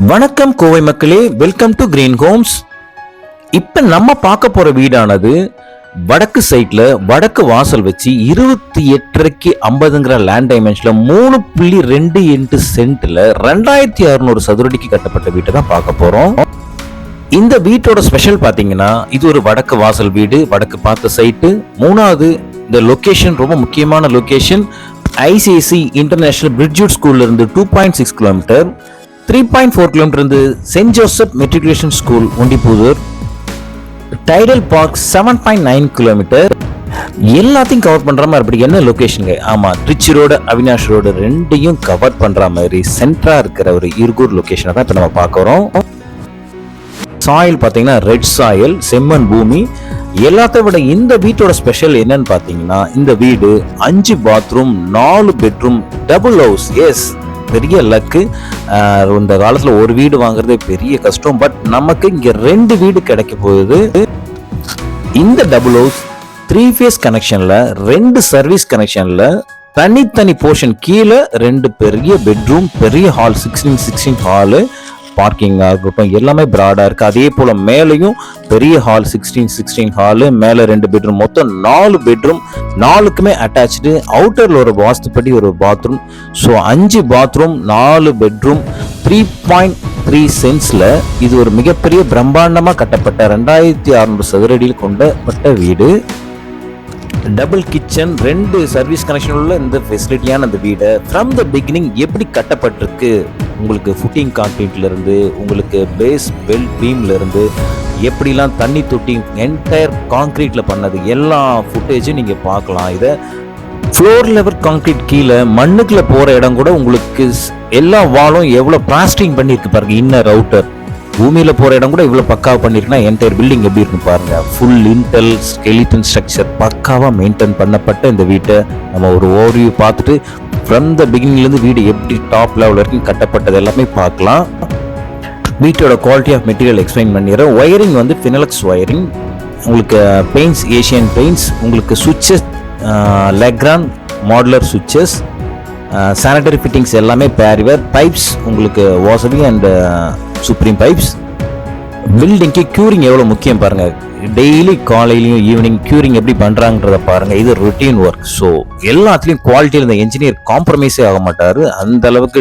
வணக்கம் கோவை மக்களே welcome to green Holmes இப்ப நம்ம பார்க்க போற வீடானது வடக்கு சைட்ல வடக்கு வாசல் வச்சு இருபத்தி எட்டரைக்கு ஐம்பதுங்கிற லேண்ட் டைமென்ஷன்ல மூணு புள்ளி ரெண்டு எட்டு சென்ட்ல ரெண்டாயிரத்தி அறுநூறு சதுரடிக்கு கட்டப்பட்ட வீட்டை தான் பார்க்க போறோம். இந்த வீட்டோட ஸ்பெஷல் பார்த்தீங்கன்னா இது ஒரு வடக்கு வாசல் வீடு வடக்கு பார்த்த சைட்டு மூணாவது இந்த லொக்கேஷன் ரொம்ப முக்கியமான லொக்கேஷன் ஐசிஐசி இன்டர்நேஷனல் பிரிட்ஜூட் ஸ்கூல்ல இருந்து two point six kilometre three point four kilometre இருந்து saint Joseph matriculation school Ondipudur Tidel park seven point nine kilometre எல்லாத்தையும் கவர் பண்ணுற மாதிரி அப்படி என்ன லொக்கேஷனுங்க ஆமாம் திருச்சி ரோடு அவினாஷ் ரோடு ரெண்டையும் கவர் பண்ணுற மாதிரி சென்டரா இருக்கிற ஒரு இருகூர் லொகேஷனை தான் இப்போ நம்ம பார்க்குறோம் சாயில் பார்த்தீங்கன்னா ரெட் சாயில் செம்மண் பூமி. எல்லாத்த விட இந்த வீட்டோட ஸ்பெஷல் என்னன்னு பார்த்தீங்கன்னா இந்த வீடு அஞ்சு பாத்ரூம் நாலு பெட்ரூம் டபுள் ஹவுஸ் எஸ் பெரிய லக்கு இந்த காலத்தில் ஒரு வீடு வாங்குறதே பெரிய கஷ்டம். பட் நமக்கு இங்கே ரெண்டு வீடு கிடைக்க போகுது. இந்த டபுள் ஹவுஸ் த்ரீ ஃபேஸ் கனெக்ஷனில் ரெண்டு சர்வீஸ் கனெக்ஷனில் தனித்தனி போர்ஷன் கீழே ரெண்டு பெரிய பெட்ரூம் பெரிய ஹால் சிக்ஸ்டீன் சிக்ஸ்டீன் ஹாலு பார்க்கிங்காக இருக்கட்டும் எல்லாமே ப்ராடாக இருக்குது அதே போல் மேலேயும் பெரிய ஹால் சிக்ஸ்டீன் சிக்ஸ்டீன் ஹாலு மேலே ரெண்டு பெட்ரூம் மொத்தம் நாலு பெட்ரூம் நாலுக்குமே அட்டாச்சு அவுட்டரில் ஒரு வாஸ்துப்படி ஒரு பாத்ரூம் ஸோ அஞ்சு பாத்ரூம் நாலு பெட்ரூம் த்ரீ பாயிண்ட் த்ரீ சென்ஸில் இது ஒரு மிகப்பெரிய பிரம்மாண்டமாக கட்டப்பட்ட ரெண்டாயிரத்தி அறுநூறு சதுரடியில் கொண்டப்பட்ட வீடு. டபுள் கிச்சன் ரெண்டு சர்வீஸ் கனெக்ஷன் உள்ள இந்த ஃபெசிலிட்டியான இந்த வீடை ஃப்ரம் த பிகினிங் எப்படி கட்டப்பட்டிருக்கு? உங்களுக்கு ஃபுட்டிங் கான்க்ரீட்லேருந்து உங்களுக்கு பேஸ் பெல் பீம்லேருந்து எப்படிலாம் தண்ணி தொட்டி என்டையர் கான்க்ரீட்டில் பண்ணது எல்லா ஃபுட்டேஜும் நீங்கள் பார்க்கலாம். இதை ஃப்ளோர் லெவல் கான்க்ரீட் கீழே மண்ணுக்குள்ளே போகிற இடம் கூட உங்களுக்கு எல்லா வாலும் எவ்வளோ பிளாஸ்டிங் பண்ணியிருக்கு பாருங்கள் இன்னர் அவுட்டர் பூமியில் போகிற இடம் கூட இவ்வளோ பக்காவாக பண்ணிருக்குன்னா என்டையர் பில்டிங் எப்படி இருக்கு பாருங்க. ஃபுல் இன்டெல் ஸ்கெலிட்டன் ஸ்ட்ரக்சர் பக்காவாக மெயின்டைன் பண்ணப்பட்ட இந்த வீட்டை நம்ம ஒரு ஓவர்வியூ பார்த்துட்டு ஃப்ரம் த பிகினிங்லேருந்து வீடு எப்படி டாப் லெவல் வரைக்கும் கட்டப்பட்டது எல்லாமே பார்க்கலாம். வீட்டோட குவாலிட்டி ஆஃப் மெட்டீரியல் எக்ஸ்பிளைன் பண்ணிடுறேன். ஒயரிங் வந்து ஃபினலக்ஸ் ஒயரிங் உங்களுக்கு பெயிண்ட்ஸ் ஏஷியன் பெயிண்ட்ஸ் உங்களுக்கு சுவிட்சஸ் லெக்ரான் மாடுலர் சுவிட்சஸ் சானிட்டரி ஃபிட்டிங்ஸ் எல்லாமே பேரிவர் பைப்ஸ் உங்களுக்கு வாசவி அண்டு சுப்ரீம் பைப்ஸ் பில்டிங்க்கு க்யூரிங் எவ்வளோ முக்கியம் பாருங்கள் டெய்லி காலையிலையும் ஈவினிங் க்யூரிங் எப்படி பண்ணுறாங்கன்றத பாருங்கள் இது ரொட்டீன் ஒர்க் ஸோ எல்லாத்துலேயும் குவாலிட்டியில் இந்த என்ஜினியர் காம்ப்ரமைஸே ஆக மாட்டார். அந்த அளவுக்கு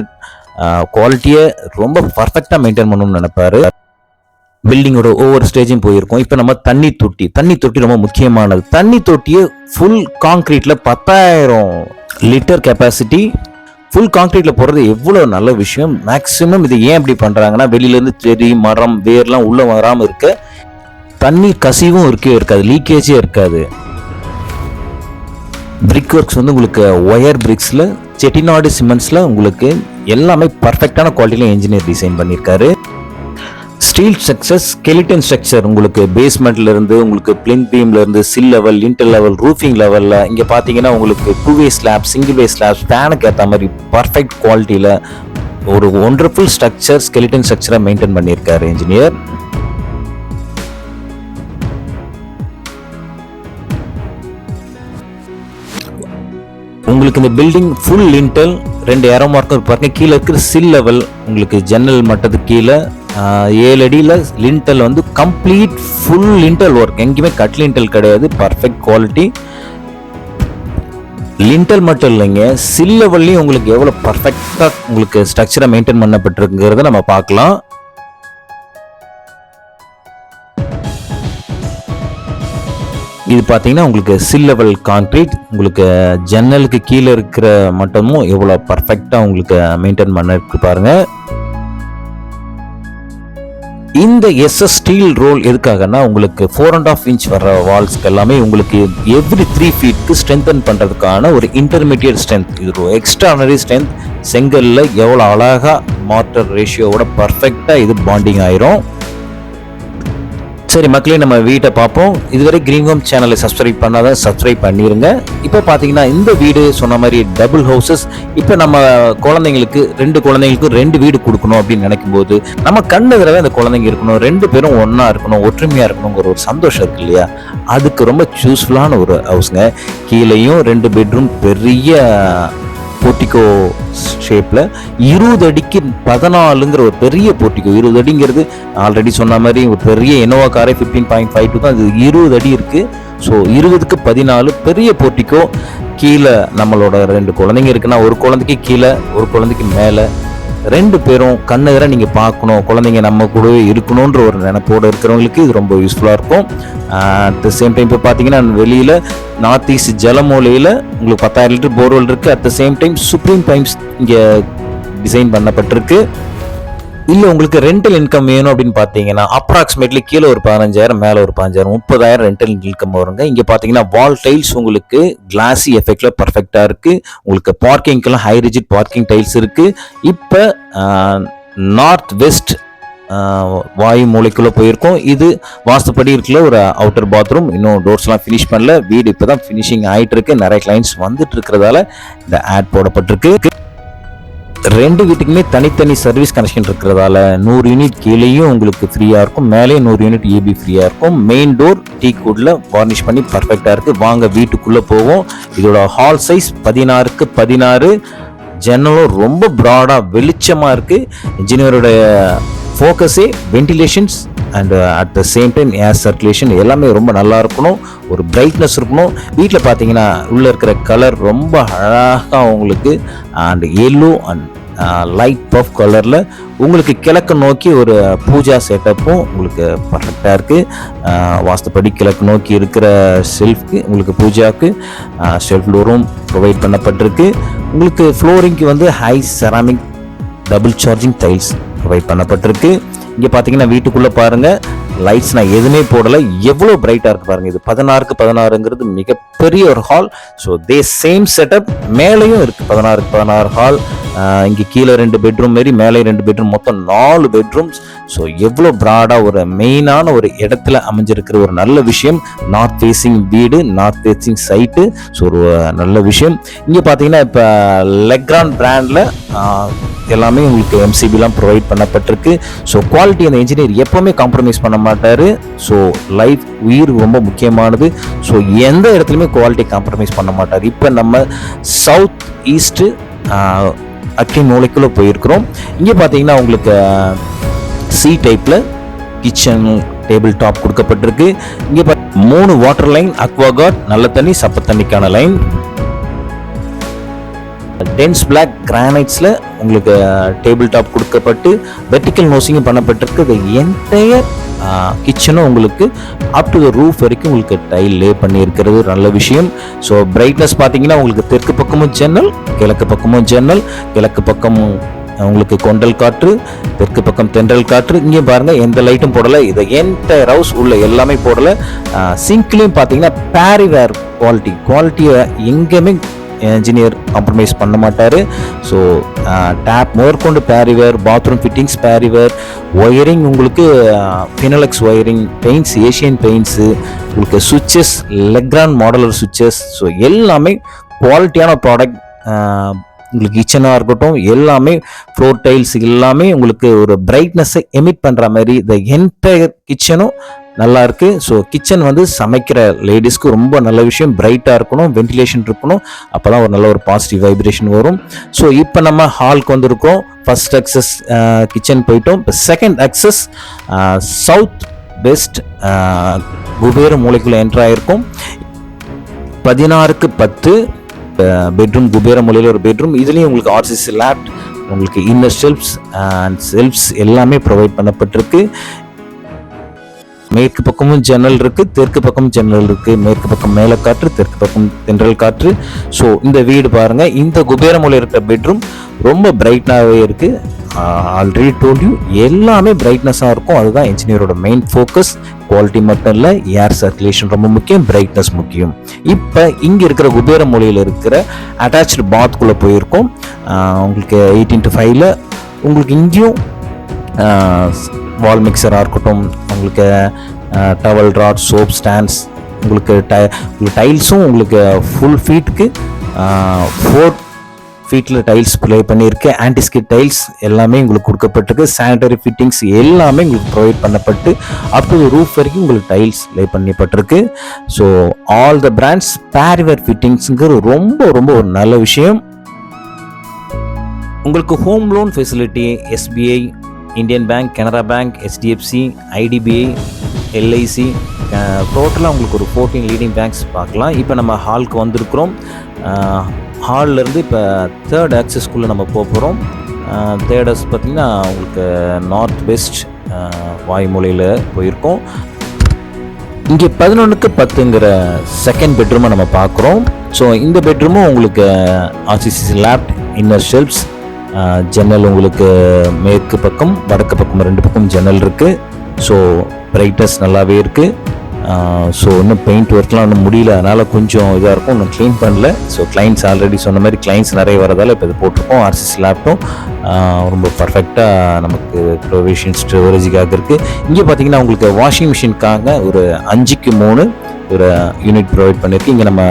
குவாலிட்டியை ரொம்ப பர்ஃபெக்டாக மெயின்டைன் பண்ணணும்னு நினைப்பாரு. பில்டிங்கோட ஒவ்வொரு ஸ்டேஜும் போயிருக்கோம். இப்போ நம்ம தண்ணி தொட்டி. தண்ணி தொட்டி ரொம்ப முக்கியமானது. தண்ணி தொட்டியை ஃபுல் காங்க்ரீட்டில் பத்தாயிரம் லிட்டர் கெப்பாசிட்டி ஃபுல் கான்கிரீட்ல போடுறது எவ்வளோ நல்ல விஷயம். மேக்ஸிமம் இது ஏன் இப்படி பண்றாங்கன்னா வெளியிலேருந்து செடி மரம் வேர்லாம் உள்ள வராமல் இருக்க தண்ணீர் கசிவும் இருக்கவே இருக்காது லீக்கேஜே இருக்காது. பிரிக் ஒர்க்ஸ் வந்து உங்களுக்கு ஒயர் பிரிக்ஸில் செட்டிநாடு சிமெண்ட்ஸில் உங்களுக்கு எல்லாமே பர்ஃபெக்டான குவாலிட்டியில் இன்ஜினியர் டிசைன் பண்ணியிருக்காரு. ஸ்டீல் ஸ்ட்ரக்சர் ஸ்கெலிட்டன் ஸ்ட்ரக்சர் உங்களுக்கு பேஸ்மெண்ட்ல இருந்து உங்களுக்கு பிளின் பீம்ல இருந்து sill level inter level roofing லெவல்ல இங்க பாத்தீங்கன்னா உங்களுக்கு two way slab single way slab ஃபேனுக்கு ஏற்ற மாதிரி பர்ஃபெக்ட் குவாலிட்டியில ஒரு ஒண்டர்ஃபுல் ஸ்ட்ரக்சர் ஸ்கெலிட்டன் ஸ்ட்ரக்சரை மெயின்டைன் பண்ணியிருக்காரு இன்ஜினியர் உங்களுக்கு இந்த பில்டிங் ஃபுல் லிண்டல் ரெண்டு ஏரோ மார்க்கர் பாருங்க. கீழே இருக்கிற சில் லெவல் உங்களுக்கு ஜன்னல் மட்டத்துக்கு கீழே ஏழு அடியில் லிண்டல் வந்து கம்ப்ளீட் ஃபுல் லிண்டல் ஒர்க் எங்கேயுமே கட் லிண்டல் கிடையாது. பர்ஃபெக்ட் குவாலிட்டி லிண்டல் மட்டும் இல்லைங்க சில் லெவல்லையும் உங்களுக்கு எவ்வளோ பர்ஃபெக்டாக உங்களுக்கு ஸ்ட்ரக்சரை மெயின்டைன் பண்ணப்பட்டிருக்குங்கிறத நம்ம பார்க்கலாம். இது பார்த்தீங்கன்னா உங்களுக்கு சில் லெவல் கான்க்ரீட் உங்களுக்கு ஜன்னலுக்கு கீழே இருக்கிற மட்டமும் எவ்வளோ பர்ஃபெக்டாக உங்களுக்கு மெயின்டைன் பண்ணிருக்கு பாருங்கள் பாருங்க. இந்த எஸ்எஸ் ஸ்டீல் ரோல் எதுக்காகன்னா உங்களுக்கு ஃபோர் அண்ட் ஆஃப் இன்ச் வர வால்ஸ்க்கு எல்லாமே உங்களுக்கு எவ்ரி த்ரீ ஃபீட்க்கு ஸ்ட்ரென்தன் பண்ணுறதுக்கான ஒரு இன்டர்மீடியட் ஸ்ட்ரென்த் இது ஒரு எக்ஸ்ட்ரானரி ஸ்ட்ரென்த் செங்கல்ல எவ்வளோ அழகாக மார்டர் ரேஷியோவோட பர்ஃபெக்டாக இது பாண்டிங் ஆயிரும். சரி மக்களே நம்ம வீட்டை பார்ப்போம். இதுவரை கிரீன் ஹோம் சேனலை சப்ஸ்கிரைப் பண்ணாத சப்ஸ்கிரைப் பண்ணிருங்க. இப்போ பார்த்தீங்கன்னா இந்த வீடு சொன்ன மாதிரி டபுள் ஹவுசஸ் இப்போ நம்ம குழந்தைங்களுக்கு ரெண்டு குழந்தைங்களுக்கு ரெண்டு வீடு கொடுக்கணும் அப்படின்னு நினைக்கும் போது நம்ம கண்ணு தடவை அந்த குழந்தைங்க இருக்கணும் ரெண்டு பேரும் ஒன்றா இருக்கணும் ஒற்றுமையாக இருக்கணுங்கிற ஒரு சந்தோஷம் இருக்கு இல்லையா? அதுக்கு ரொம்ப சூஸ்ஃபுல்லான ஒரு ஹவுஸ்ங்க கீழேயும் ரெண்டு பெட்ரூம் பெரிய போர்ட்டிகோ ஷேப்பில் இருபது அடிக்கு பதினாலுங்கிற ஒரு பெரிய போர்ட்டிகோ இருபது அடிங்கிறது ஆல்ரெடி சொன்ன மாதிரி ஒரு பெரிய இனோவா காரே ஃபிஃப்டீன் பாயிண்ட் ஃபைவ் டூ தான். அது இருபது அடி இருக்குது ஸோ இருபதுக்கு பதினாலு பெரிய போர்ட்டிக்கோ கீழே நம்மளோட ரெண்டு குழந்தைங்க இருக்குன்னா ஒரு குழந்தைக்கு கீழே ஒரு குழந்தைக்கு மேலே. ரெண்டு பேரும் கண்ணுகிற நீங்கள் பார்க்கணும். குழந்தைங்க நம்ம கூடவே இருக்கணுன்ற ஒரு நினைப்போடு இருக்கிறவங்களுக்கு இது ரொம்ப யூஸ்ஃபுல்லாக இருக்கும். அட் த சேம் டைம் இப்போ பார்த்தீங்கன்னா வெளியில் நார்த் ஈஸ்ட் ஜலமூலையில் உங்களுக்கு பத்தாயிரம் லிட்டர் போர்வெல் இருக்குது at the same time supreme times இங்கே டிசைன் பண்ணப்பட்டிருக்கு. இல்லை உங்களுக்கு ரெண்டல் இன்கம் வேணும் அப்படின்னு பார்த்தீங்கன்னா அப்ராக்சிமேட்லி கீழே ஒரு பதினஞ்சாயிரம் மேலே ஒரு பதினஞ்சாயிரம் முப்பதாயிரம் ரெண்டல் இன்கம் வருங்க. இங்கே பார்த்தீங்கன்னா வால் டைல்ஸ் உங்களுக்கு கிளாஸி எஃபெக்டில் பர்ஃபெக்டாக இருக்குது உங்களுக்கு பார்க்கிங்க்கெல்லாம் ஹை ரிஜிட் பார்க்கிங் டைல்ஸ் இருக்குது இப்போ நார்த் வெஸ்ட் வாயு மூலைக்குள்ளே போயிருக்கோம். இது வாஸ்துப்படி இருக்குல்ல ஒரு அவுட்டர் பாத்ரூம் இன்னும் டோர்ஸ்லாம் ஃபினிஷ் பண்ணல. வீடு இப்போ தான் ஃபினிஷிங் ஆகிட்டு இருக்கு நிறைய கிளைண்ட்ஸ் வந்துட்டு இருக்கிறதால இந்த ஆட் போடப்பட்டிருக்கு. ரெண்டு வீட்டுக்குமே தனித்தனி சர்வீஸ் கனெக்ஷன் இருக்கிறதால நூறு யூனிட் கீழேயும் உங்களுக்கு ஃப்ரீயாக இருக்கும். மேலேயும் நூறு யூனிட் ஏபி ஃப்ரீயாக இருக்கும். மெயின் டோர் டீ கூடில் வார்னிஷ் பண்ணி பர்ஃபெக்டாக இருக்குது வாங்க வீட்டுக்குள்ளே போவோம். இதோட ஹால் சைஸ் பதினாறுக்கு பதினாறு. ஜன்னலும் ரொம்ப ப்ராடாக வெளிச்சமாக இருக்குது இன்ஜினியரோடைய ஃபோக்கஸே ventilations and at the same time air circulation எல்லாமே ரொம்ப நல்லா இருக்கணும். ஒரு பிரைட்னஸ் இருக்கணும். வீட்டில் பார்த்தீங்கன்னா உள்ளே இருக்கிற கலர் ரொம்ப அழகாக உங்களுக்கு and yellow and light buff கலரில் உங்களுக்கு கிழக்கு நோக்கி ஒரு பூஜா செட்டப்பும் உங்களுக்கு பர்ஃபெக்டாக இருக்குது வாஸ்துப்படி கிழக்கு நோக்கி இருக்கிற ஷெல்ஃப்க்கு உங்களுக்கு பூஜாவுக்கு ஷெல்ஃப் டோரும் ப்ரொவைட் பண்ணப்பட்டிருக்கு. உங்களுக்கு ஃப்ளோரிங்க்கு வந்து high ceramic double charging tiles provide பண்ணப்பட்டிருக்கு. இங்கே பார்த்தீங்கன்னா வீட்டுக்குள்ளே பாருங்கள் லைட்ஸ் நான் எதுவுமே போடலை. எவ்வளோ பிரைட்டாக இருக்குது பாருங்கள் இது பதினாறுக்கு பதினாறுங்கிறது மிகப்பெரிய ஒரு hall so the same setup மேலேயும் இருக்குது பதினாறுக்கு பதினாறு ஹால் இங்கே கீழே ரெண்டு பெட்ரூம் மாரி மேலே ரெண்டு பெட்ரூம் மொத்தம் நாலு பெட்ரூம்ஸ் ஸோ எவ்வளோ ப்ராடாக ஒரு மெயினான ஒரு இடத்துல அமைஞ்சிருக்கிற ஒரு நல்ல விஷயம். நார்த் ஃபேஸிங் வீடு நார்த் ஃபேஸிங் சைட்டு ஸோ ஒரு நல்ல விஷயம். இங்கே பார்த்தீங்கன்னா இப்போ லெக்ரான் பிராண்டில் எல்லாமே உங்களுக்கு எம்சிபிலாம் ப்ரொவைட் பண்ணப்பட்டிருக்கு. ஸோ குவாலிட்டி அந்த இன்ஜினியர் எப்போவுமே காம்ப்ரமைஸ் பண்ண மாட்டார். ஸோ லைஃப் உயிர் ரொம்ப முக்கியமானது. ஸோ எந்த இடத்துலையுமே குவாலிட்டி காம்ப்ரமைஸ் பண்ண மாட்டார். இப்போ நம்ம சவுத் ஈஸ்ட்டு அக்கி மூளைக்குள்ளே போயிருக்கிறோம். இங்கே பார்த்தீங்கன்னா உங்களுக்கு சி டைப்பில் கிச்சன் டேபிள் டாப் கொடுக்கப்பட்டிருக்கு. இங்கே மூணு வாட்டர் லைன் அக்வாகார்ட் நல்ல தண்ணி சப்ப தண்ணிக்கான லைன் டென்ஸ் பிளாக் கிரானைட்ஸில் உங்களுக்கு டேபிள் டாப் கொடுக்கப்பட்டு வெர்டிக்கல் நோசிங்கும் பண்ணப்பட்டிருக்கு. இது என்டையர் கிச்சனும் உங்களுக்கு அப் டு த ரூஃப் வரைக்கும் உங்களுக்கு டைல் லே பண்ணியிருக்கிறது. நல்ல விஷயம். ஸோ பிரைட்னஸ் பார்த்தீங்கன்னா உங்களுக்கு தெற்கு பக்கமும் ஜன்னல் கிழக்கு பக்கமும் ஜன்னல் கிழக்கு பக்கமும் உங்களுக்கு கொண்டல் காற்று தெற்கு பக்கம் தென்றல் காற்று. இங்கேயும் பாருங்கள் எந்த லைட்டும் போடலை. இதை என்டையர் ஹவுஸ் உள்ள எல்லாமே போடலை. சிங்க்லேயும் பார்த்தீங்கன்னா பேரிவேர் குவாலிட்டி குவாலிட்டியை எங்கேயுமே இன்ஜினியர் காம்ப்ரமைஸ் பண்ண மாட்டார். So tap மோர்கொண்டு Parryware bathroom fittings Parryware wiring உங்களுக்கு Finolex wiring paints Asian paints உங்களுக்கு switches Legrand modular switches so எல்லாமே குவாலிட்டியான ப்ராடக்ட் உங்களுக்கு கிச்சனாக இருக்கட்டும் எல்லாமே ஃப்ளோர் டைல்ஸ் எல்லாமே உங்களுக்கு ஒரு பிரைட்னஸை எமிட் பண்ணுற மாதிரி இந்த என்டையர் கிச்சனும் நல்லா இருக்கு. ஸோ கிச்சன் வந்து சமைக்கிற லேடிஸ்க்கு ரொம்ப நல்ல விஷயம். பிரைட்டாக இருக்கணும் வென்டிலேஷன் இருக்கணும். அப்போ தான் ஒரு நல்ல ஒரு பாசிட்டிவ் வைப்ரேஷன் வரும். ஸோ இப்போ நம்ம ஹால்க்கு வந்திருக்கோம். ஃபஸ்ட் அக்சஸ் கிச்சன் போயிட்டோம். இப்போ second access south west Kubera மூளைக்குள்ளே என்ட்ரு ஆயிருக்கும். பதினாறுக்கு பத்து பெட்ரூம் குபேர மூலையில் ஒரு பெட்ரூம் இதுலேயும் உங்களுக்கு ஆர்சிசி லேப்ட் உங்களுக்கு இன்னர் ஷெல்ஃப்ஸ் அண்ட் செல்ஃப்ஸ் எல்லாமே ப்ரொவைட் பண்ணப்பட்டிருக்கு. மேற்கு பக்கமும் ஜன்னல் இருக்கு தெற்கு பக்கமும் ஜன்னல் இருக்கு. மேற்கு பக்கம் மேல காற்று தெற்கு பக்கம் தென்றல் காற்று. ஸோ இந்த வீடு பாருங்க. இந்த குபேரமூலை இருக்கிற பெட்ரூம் ரொம்ப பிரைட்னாகவே இருக்கு. ஆல்ரெடி டோல் யூ எல்லாமே பிரைட்னஸாக இருக்கும். அதுதான் இன்ஜினியரோட மெயின் ஃபோக்கஸ் குவாலிட்டி மட்டும் இல்லை ஏர் சர்க்குலேஷன் ரொம்ப முக்கியம் பிரைட்னஸ் முக்கியம். இப்போ இங்கே இருக்கிற குபேர மூலையில் இருக்கிற அட்டாச்சு பாத்குள்ளே போயிருக்கோம். உங்களுக்கு எயிட்டீன் டு ஃபைவ்ல உங்களுக்கு இங்கேயும் வால் மிக்சராக இருக்கட்டும் உங்களுக்கு டவல் ராட் சோப் ஸ்டாண்ட்ஸ் உங்களுக்கு டை உங்களுக்கு டைல்ஸும் உங்களுக்கு ஃபுல் ஃபீட்டுக்கு ஃபோர் ஃபீட்டில் டைல்ஸ் ப்ளே பண்ணியிருக்கு. ஆன்டிஸ்கிட் டைல்ஸ் எல்லாமே உங்களுக்கு கொடுக்கப்பட்டிருக்கு. சானிடரி ஃபிட்டிங்ஸ் எல்லாமே உங்களுக்கு provide Pannapattu up to roof வரைக்கும் உங்களுக்கு டைல்ஸ் ப்ளே பண்ணப்பட்டிருக்கு. So all the brands Parryware ஃபிட்டிங்ஸுங்கிற ரொம்ப ரொம்ப ஒரு நல்ல விஷயம். உங்களுக்கு home loan facility SBI Indian bank Canara bank HDFC IDBI LIC டோட்டலாக உங்களுக்கு ஒரு ஃபோர்டீன் லீடிங் பேங்க்ஸ் பார்க்கலாம். இப்போ நம்ம ஹாலுக்கு வந்திருக்கிறோம். ஹால்லேருந்து இப்போ தேர்ட் ஆக்சஸ்குள்ளே நம்ம போக போகிறோம் தேர்ட் ஆக்ஸ் பார்த்திங்கன்னா உங்களுக்கு நார்த் வெஸ்ட் வாய்மொழியில் போயிருக்கோம். இங்கே பதினொன்றுக்கு பத்துங்கிற செகண்ட் பெட்ரூமை நம்ம பார்க்குறோம். ஸோ இந்த பெட்ரூமும் உங்களுக்கு ஆசிசி லேப் இன்னர் ஷெல்ஃப்ஸ் ஜன்னல் உங்களுக்கு மேற்கு பக்கம் வடக்கு பக்கம் ரெண்டு பக்கம் ஜன்னல் இருக்குது ஸோ பிரைட்னஸ் நல்லாவே இருக்குது ஸோ இன்னும் பெயிண்ட் ஒர்க்லாம் இன்னும் முடியல. அதனால் கொஞ்சம் இதாக இருக்கும். இன்னும் க்ளீன் பண்ணல. ஸோ கிளைண்ட்ஸ் ஆல்ரெடி சொன்ன மாதிரி கிளைண்ட்ஸ் நிறைய வரதால் இப்போ இது போட்டிருக்கோம். ஆர்சிஸ் லேப்டும் ரொம்ப பர்ஃபெக்டாக நமக்கு ப்ரொவிஷன் ஸ்டோரேஜுக்காக இருக்குது இங்கே பார்த்தீங்கன்னா உங்களுக்கு வாஷிங் மிஷினுக்காக ஒரு அஞ்சுக்கு மூணு ஒரு யூனிட் ப்ரொவைட் பண்ணியிருக்கு இங்கே நம்ம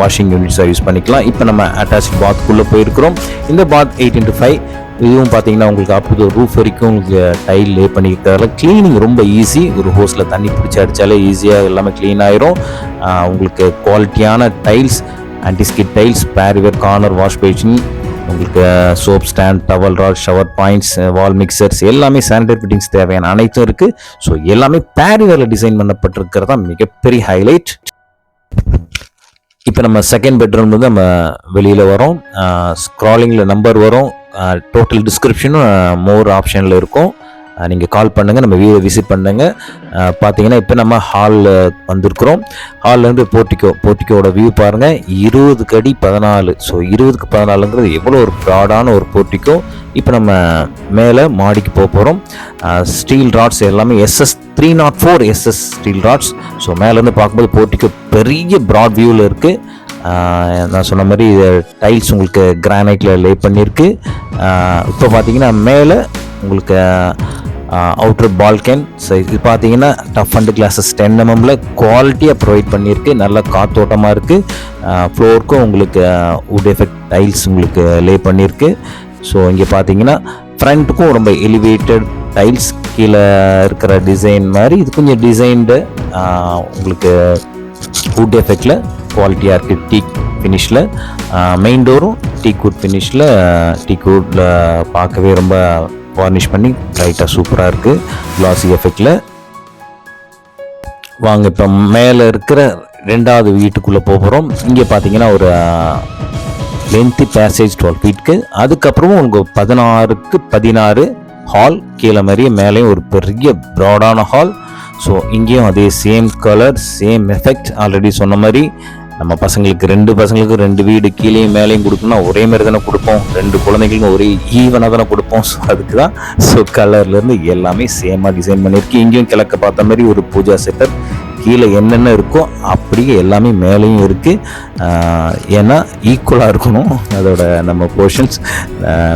வாஷிங் யூனிட்ஸாக யூஸ் பண்ணிக்கலாம். இப்போ நம்ம அட்டாச் பாத்குள்ளே போயிருக்கிறோம். இந்த பாத் எயிட் இன்ட்டு ஃபைவ் இதுவும் பார்த்தீங்கன்னா உங்களுக்கு அப் ரூஃப் வரைக்கும் உங்களுக்கு டைல் லே பண்ணிக்கிறதால க்ளீனிங் ரொம்ப ஈஸி ஒரு ஹோஸில் தண்ணி பிடிச்சி அடித்தாலே ஈஸியாக எல்லாமே க்ளீன் ஆயிரும். உங்களுக்கு குவாலிட்டியான tiles antiskid tiles Parryware corner wash basin உங்களுக்கு soap stand towel rod shower points wall mixers எல்லாமே சானிடரி ஃபிட்டிங்ஸ் தேவையான அனைத்தும் இருக்குது ஸோ எல்லாமே பேரிவேரில் டிசைன் பண்ணப்பட்டிருக்கிறது தான் மிகப்பெரிய ஹைலைட் இப்போ நம்ம செகண்ட் பெட்ரூம் வந்து நம்ம வெளியில் வரோம். ஸ்க்ராலிங்கில் நம்பர் வரும். டோட்டல் டிஸ்கிரிப்ஷனும் மோர் ஆப்ஷனில் இருக்கும். நீங்கள் கால் பண்ணுங்கள் நம்ம வீடியோ விசிட் பண்ணுங்கள் பார்த்தீங்கன்னா இப்போ நம்ம ஹாலில் வந்திருக்கிறோம். ஹால்லேருந்து போர்ட்டிக்கோ போர்ட்டிக்கோட வியூ பாருங்கள் இருபதுக்கு அடி பதினாலு. ஸோ இருபதுக்கு பதினாலுங்கிறது எவ்வளோ ஒரு ப்ராடான ஒரு போர்ட்டிக்கோ இப்போ நம்ம மேலே மாடிக்கு போக போகிறோம் ஸ்டீல் ராட்ஸ் எல்லாமே SS three nought four SS steel rods so மேலேருந்து பார்க்கும்போது போர்ட்டிக்கோ பெரிய ப்ராட் வியூவில் இருக்குது நான் சொன்ன மாதிரி டைல்ஸ் உங்களுக்கு கிரானைட்டில் லே பண்ணியிருக்கு. இப்போ பார்த்தீங்கன்னா மேலே உங்களுக்கு அவுட்ரு பால்கன் ஸோ இது பார்த்தீங்கன்னா டஃப் அண்ட் கிளாஸஸ் டென் எம்எம்ல குவாலிட்டியாக ப்ரொவைட் பண்ணியிருக்கு. நல்ல காத்தோட்டமாக இருக்குது ஃப்ளோருக்கும் உங்களுக்கு வுட் எஃபெக்ட் டைல்ஸ் உங்களுக்கு லே பண்ணியிருக்கு. ஸோ இங்கே பார்த்தீங்கன்னா ஃப்ரண்ட்டுக்கும் ரொம்ப எலிவேட்டட் டைல்ஸ் கீழே இருக்கிற டிசைன் மாதிரி இது கொஞ்சம் டிசைன்டு உங்களுக்கு வுட் எஃபெக்டில் குவாலிட்டியாக இருக்குது டீக் ஃபினிஷில் மெயின் டோரும் டீக் வுட் ஃபினிஷில் டீக் வுட்டில் பார்க்கவே ரொம்ப வார்னிஷ் பண்ணி லைட்டாக சூப்பராக இருக்குது கிளாசி எஃபெக்டில் வாங்க இப்போ மேலே இருக்கிற ரெண்டாவது வீட்டுக்குள்ளே போகிறோம் இங்கே பார்த்தீங்கன்னா ஒரு லென்த்து பேசேஜ் டுவெல் ஃபீட்க்கு அதுக்கப்புறமும் உங்களுக்கு பதினாறுக்கு பதினாறு ஹால் கீழே மாதிரியே மேலேயும் ஒரு பெரிய ப்ராடான ஹால் ஸோ இங்கேயும் அதே same colour same effect already சொன்ன மாதிரி நம்ம பசங்களுக்கு ரெண்டு பசங்களுக்கு ரெண்டு வீடு கீழேயும் மேலேயும் கொடுக்கணும்னா ஒரே மாதிரி தானே கொடுப்போம். ரெண்டு குழந்தைங்களுக்கும் ஒரே ஈவனாக தானே கொடுப்போம். ஸோ அதுக்கு தான் ஸோ கலர்லேருந்து எல்லாமே சேமாக டிசைன் பண்ணியிருக்கு இங்கேயும் கிழக்க பார்த்த மாதிரி ஒரு பூஜா செட்டப் கீழே என்னென்ன இருக்கோ அப்படியே எல்லாமே மேலேயும் இருக்குது ஏன்னா ஈக்குவலாக இருக்கணும். அதோட நம்ம போர்ஷன்ஸ்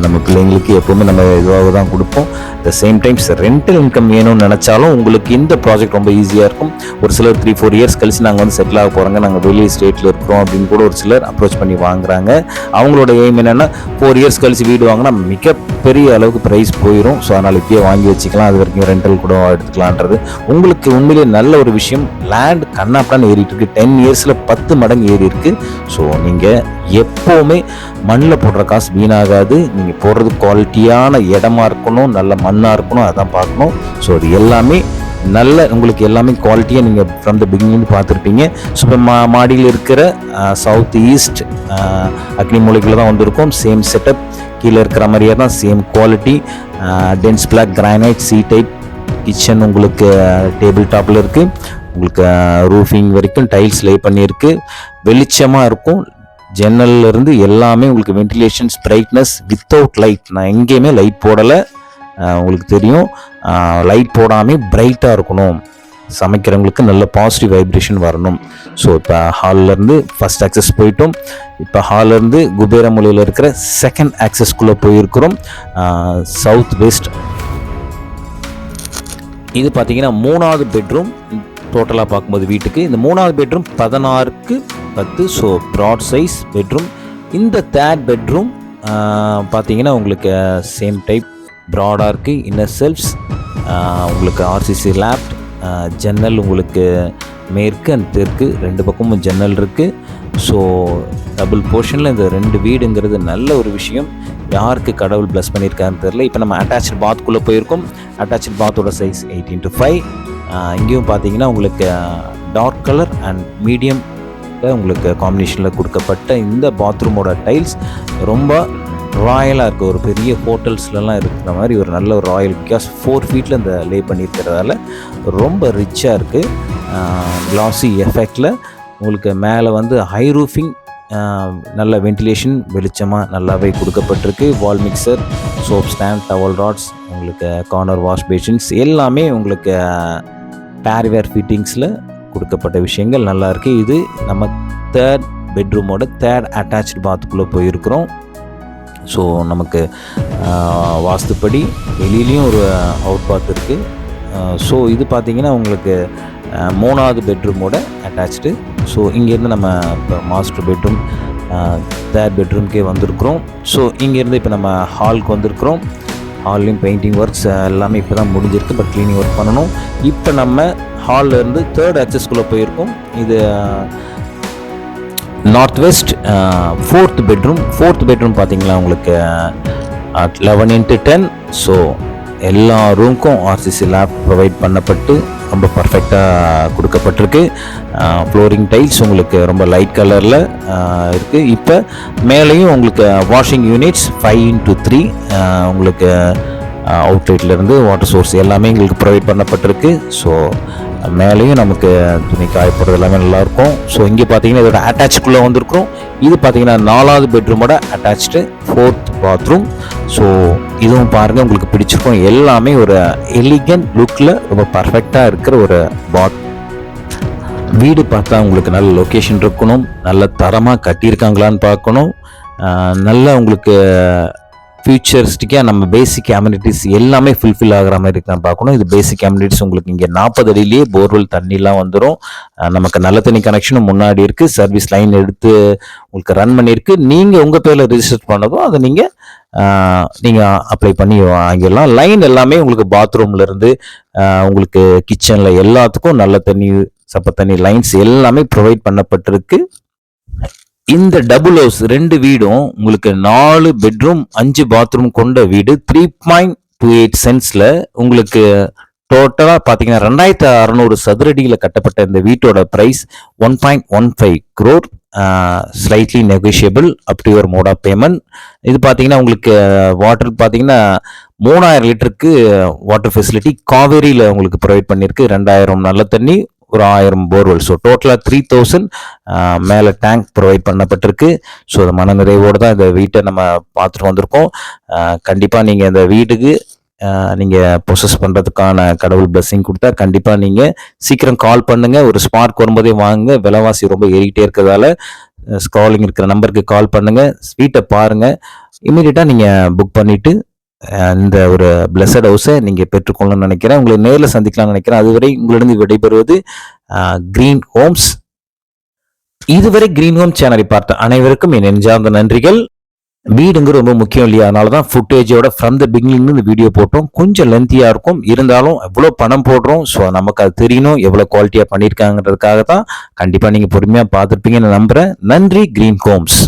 நம்ம பிள்ளைங்களுக்கு எப்போவுமே நம்ம இதுவாக தான் கொடுப்போம். The same times rental income வேணும்னு நினச்சாலும் உங்களுக்கு இந்த ப்ராஜெக்ட் ரொம்ப ஈஸியாக இருக்கும். ஒரு சிலர் த்ரீ ஃபோர் இயர்ஸ் கழிச்சு நாங்கள் வந்து செட்டில் ஆக போகிறோங்க நாங்கள் வெளியே ஸ்டேட்டில் இருக்கிறோம் அப்படின்னு கூட ஒரு சிலர் அப்ரோச் பண்ணி வாங்குறாங்க. அவங்களோட எய்ம் என்னென்னா ஃபோர் இயர்ஸ் கழிச்சு வீடு வாங்கினா மிகப்பெரிய அளவுக்கு ப்ரைஸ் போயிடும் ஸோ அதனால் இப்படியே வாங்கி வச்சுக்கலாம். அது வரைக்கும் ரெண்டல் கூட எடுத்துக்கலான்றது. உங்களுக்கு உண்மையிலேயே நல்ல ஒரு விஷயம். லேண்ட் கண்ணாப்படான்னு ஏறிட்டு இருக்கு டென் இயர்ஸில் பத்து மடங்கு ஏறி இருக்கு. ஸோ நீங்கள் எப்போவுமே மண்ணில் போடுற காசு வீணாகாது. நீங்கள் போடுறது குவாலிட்டியான இடமா இருக்கணும் நல்ல மண்ணாக இருக்கணும் அதான் பார்க்கணும். ஸோ அது எல்லாமே நல்ல உங்களுக்கு எல்லாமே குவாலிட்டியாக நீங்கள் ஃப்ரம் த பிகினிங் பார்த்துருப்பீங்க. ஸோ இப்போ மா மாடியில் இருக்கிற சவுத் ஈஸ்ட் அக்னி மூலைக்குள்ள தான் வந்திருக்கோம். சேம் செட்டப் கீழே இருக்கிற மாதிரியே தான் same quality dense black granite C type kitchen உங்களுக்கு டேபிள் டாப்பில் இருக்குது உங்களுக்கு ரூஃபிங் வரைக்கும் டைல்ஸ் லே பண்ணியிருக்கு. வெளிச்சமாக இருக்கும். ஜன்னல்லேருந்து எல்லாமே உங்களுக்கு வென்டிலேஷன்ஸ் பிரைட்னஸ் வித்தவுட் லைட் நான் எங்கேயுமே லைட் போடலை. உங்களுக்கு தெரியும். லைட் போடாமல் பிரைட்டாக இருக்கணும். சமைக்கிறவங்களுக்கு நல்ல பாசிட்டிவ் வைப்ரேஷன் வரணும். ஸோ இப்போ ஹால்லேருந்து ஃபஸ்ட் ஆக்சஸ் போயிட்டோம். இப்போ ஹால்லேருந்து குபேரமொழியில் இருக்கிற செகண்ட் ஆக்சஸ்க்குள்ளே போயிருக்கிறோம். சவுத் வெஸ்ட் இது பார்த்தீங்கன்னா மூணாவது பெட்ரூம் டோட்டலாக பார்க்கும்போது வீட்டுக்கு. இந்த மூணாவது பெட்ரூம் பதினாறுக்கு பத்து. ஸோ ப்ராட் சைஸ் பெட்ரூம் இந்த தேர்ட் பெட்ரூம் பார்த்தீங்கன்னா உங்களுக்கு சேம் டைப் ப்ராடாக இருக்குது இன்னர் செல்ஃப்ஸ் உங்களுக்கு ஆர்சிசி லேப்ட் ஜன்னல் உங்களுக்கு மேற்கு அண்ட் தெற்கு. ரெண்டு பக்கமும் ஜன்னல் இருக்குது ஸோ டபுள் போர்ஷனில் இந்த ரெண்டு வீடுங்கிறது நல்ல ஒரு விஷயம். யாருக்கு கடவுள் ப்ளஸ் பண்ணியிருக்காருன்னு தெரில இப்போ நம்ம அட்டாச்சு பாத்குள்ளே போயிருக்கோம். அட்டாச்சு பாத்தோட சைஸ் எயிட்டீன் டு ஃபைவ் இங்கேயும் பார்த்தீங்கன்னா உங்களுக்கு டார்க் கலர் அண்ட் மீடியம் உங்களுக்கு காம்பினேஷனில் கொடுக்கப்பட்ட இந்த பாத்ரூமோட டைல்ஸ் ரொம்ப ராயலாக இருக்குது ஒரு பெரிய ஹோட்டல்ஸ்லலாம் இருக்கிற மாதிரி ஒரு நல்ல ஒரு ராயல் பிகாஸ் ஃபோர் ஃபீட்டில் இந்த லே பண்ணியிருக்கிறதால ரொம்ப ரிச்சாக இருக்குது கிளாசி எஃபெக்டில் உங்களுக்கு மேலே வந்து ஹை ரூஃபிங் நல்ல வென்டிலேஷன் வெளிச்சமாக நல்லாவே கொடுக்கப்பட்டிருக்கு. Wall mixer soap stand towel rods உங்களுக்கு கார்னர் வாஷ் பேஷன்ஸ் எல்லாமே உங்களுக்கு பேர்வேர் ஃபிட்டிங்ஸில் கொடுக்கப்பட்ட விஷயங்கள் நல்லாயிருக்கு இது நம்ம தேர்ட் பெட்ரூமோட தேர்ட் அட்டாச்டு பாத்துக்குள்ளே போயிருக்கிறோம். ஸோ நமக்கு வாஸ்துப்படி வெளியிலையும் ஒரு அவுட் பாத் இருக்குது ஸோ இது பார்த்திங்கன்னா உங்களுக்கு மூணாவது பெட்ரூமோட அட்டாச்டு ஸோ இங்கேருந்து நம்ம இப்போ மாஸ்டர் பெட்ரூம் தேர்ட் பெட்ரூம்க்கே வந்திருக்கிறோம். ஸோ இங்கேருந்து இப்போ நம்ம ஹாலுக்கு வந்திருக்கிறோம். ஹால்லையும் பெயிண்டிங் ஒர்க்ஸ் எல்லாமே இப்போ தான் முடிஞ்சிருக்கு. பட் க்ளீனிங் ஒர்க் பண்ணணும். இப்போ நம்ம ஹால்லேருந்து தேர்ட் ஆக்சஸ்குள்ளே போயிருக்கோம். இது north west fourth bedroom fourth bedroom பார்த்தீங்களா உங்களுக்கு? லெவன் இன்ட்டு டென் ஸோ எல்லா ரூமுக்கும் ஆர்சிசி லேப் ப்ரொவைட் பண்ணப்பட்டு ரொம்ப பர்ஃபெக்டாக கொடுக்கப்பட்டிருக்கு. ஃப்ளோரிங் டைல்ஸ் உங்களுக்கு ரொம்ப லைட் கலரில் இருக்குது இப்போ மேலேயும் உங்களுக்கு washing units five into three உங்களுக்கு அவுட்லெட்லேருந்து வாட்டர் சோர்ஸ் எல்லாமே எங்களுக்கு ப்ரொவைட் பண்ணப்பட்டிருக்கு. ஸோ மேலேயும் நமக்கு துணி காய போடுறது எல்லாமே நல்லாயிருக்கும். ஸோ இங்கே பார்த்தீங்கன்னா இதோட அட்டாச்சுக்குள்ளே வந்திருக்கிறோம். இது பார்த்தீங்கன்னா நாலாவது பெட்ரூமோட அட்டாச்சு ஃபோர்த் பாத்ரூம் ஸோ இதுவும் பாருங்கள் உங்களுக்கு பிடிச்சிருக்கும். எல்லாமே ஒரு எலிகன்ட் லுக்கில் ரொம்ப பர்ஃபெக்டாக இருக்கிற ஒரு பாத் வீடு பார்த்தா உங்களுக்கு நல்ல லொக்கேஷன் இருக்கணும். நல்ல தரமாக கட்டியிருக்காங்களான்னு பார்க்கணும். நல்ல உங்களுக்கு ஃபியூச்சரிஸ்டிக்காக நம்ம பேசிக் அம்யூனிட்டிஸ் எல்லாமே ஃபுல்ஃபில் ஆகிற மாதிரி இருக்கான்னு பார்க்கணும். இது பேசிக் அம்யூனிட்டிஸ் உங்களுக்கு இங்கே நாற்பது அடியிலேயே போர்வெல் தண்ணிலாம் வந்துடும் நமக்கு நல்ல தண்ணி கனெக்ஷனும் முன்னாடி இருக்குது சர்வீஸ் லைன் எடுத்து உங்களுக்கு ரன் பண்ணியிருக்கு. நீங்கள் உங்கள் பேரில் ரிஜிஸ்டர் பண்ணதும் அதை நீங்கள் நீங்கள் அப்ளை பண்ணி வாங்கிடலாம். லைன் எல்லாமே உங்களுக்கு பாத்ரூம்லேருந்து உங்களுக்கு கிச்சனில் எல்லாத்துக்கும் நல்ல தண்ணி சப்ப தண்ணி லைன்ஸ் எல்லாமே ப்ரொவைட் பண்ணப்பட்டிருக்கு. இந்த டபுள் ஹவுஸ் ரெண்டு வீடும் உங்களுக்கு நாலு பெட்ரூம் அஞ்சு பாத்ரூம் கொண்ட வீடு த்ரீ பாயிண்ட் டூ எயிட் சென்ட்ஸ்ல உங்களுக்கு டோட்டலா பாத்தீங்கன்னா ரெண்டாயிரத்தி அறநூறு சதுரடியில் கட்டப்பட்ட இந்த வீட்டோட price one point one five crore slightly negotiable up to your mode of payment இது பார்த்தீங்கன்னா உங்களுக்கு வாட்டர் பார்த்தீங்கன்னா மூணாயிரம் லிட்டருக்கு வாட்டர் ஃபெசிலிட்டி காவேரியில் உங்களுக்கு ப்ரொவைட் பண்ணியிருக்கு. ரெண்டாயிரம் நல்ல தண்ணி ஒரு ஆயிரம் போர்வெல் ஸோ டோட்டலாக த்ரீ தௌசண்ட் மேலே டேங்க் ப்ரொவைட் பண்ணப்பட்டிருக்கு. ஸோ அது மனநிறைவோடு தான் இந்த வீட்டை நம்ம பார்த்துட்டு வந்திருக்கோம். கண்டிப்பாக நீங்கள் இந்த வீட்டுக்கு நீங்கள் ப்ரொசஸ் பண்ணுறதுக்கான கடவுள் பிளஸ்ஸிங் கொடுத்தா கண்டிப்பாக நீங்கள் சீக்கிரம் கால் பண்ணுங்கள் ஒரு ஸ்மார்ட் வரும்போதே வாங்க விலைவாசி ரொம்ப ஏறிக்கிட்டே இருக்கிறதால ஸ்க்ராலிங் இருக்கிற நம்பருக்கு கால் பண்ணுங்கள் வீட்டை பாருங்கள் இமீடியட்டாக நீங்கள் புக் பண்ணிவிட்டு இந்த ஒரு பிளஸட் ஹவுஸை நீங்கள் பெற்றுக்கொள்ளணும்னு நினைக்கிறேன். உங்களை நேரில் சந்திக்கலாம்னு நினைக்கிறேன். அதுவரை உங்களிடம் விடைபெறுவது கிரீன் ஹோம்ஸ் இதுவரை கிரீன் ஹோம் சேனலை பார்த்த அனைவருக்கும் என் நெஞ்சார்ந்த நன்றிகள். வீடுங்க ரொம்ப முக்கியம் இல்லையா? அதனால தான் ஃபுட்டேஜோட ஃப்ரம் த பிகினிங் இந்த வீடியோ போட்டோம். கொஞ்சம் லென்த்தியாக இருக்கும். இருந்தாலும் எவ்வளோ பணம் போடுறோம். ஸோ நமக்கு அது தெரியணும். எவ்வளோ குவாலிட்டியாக பண்ணியிருக்காங்கிறதுக்காக தான் கண்டிப்பாக நீங்கள் பொறுமையாக பார்த்துருப்பீங்கன்னு நம்புகிறேன் நன்றி கிரீன் ஹோம்ஸ்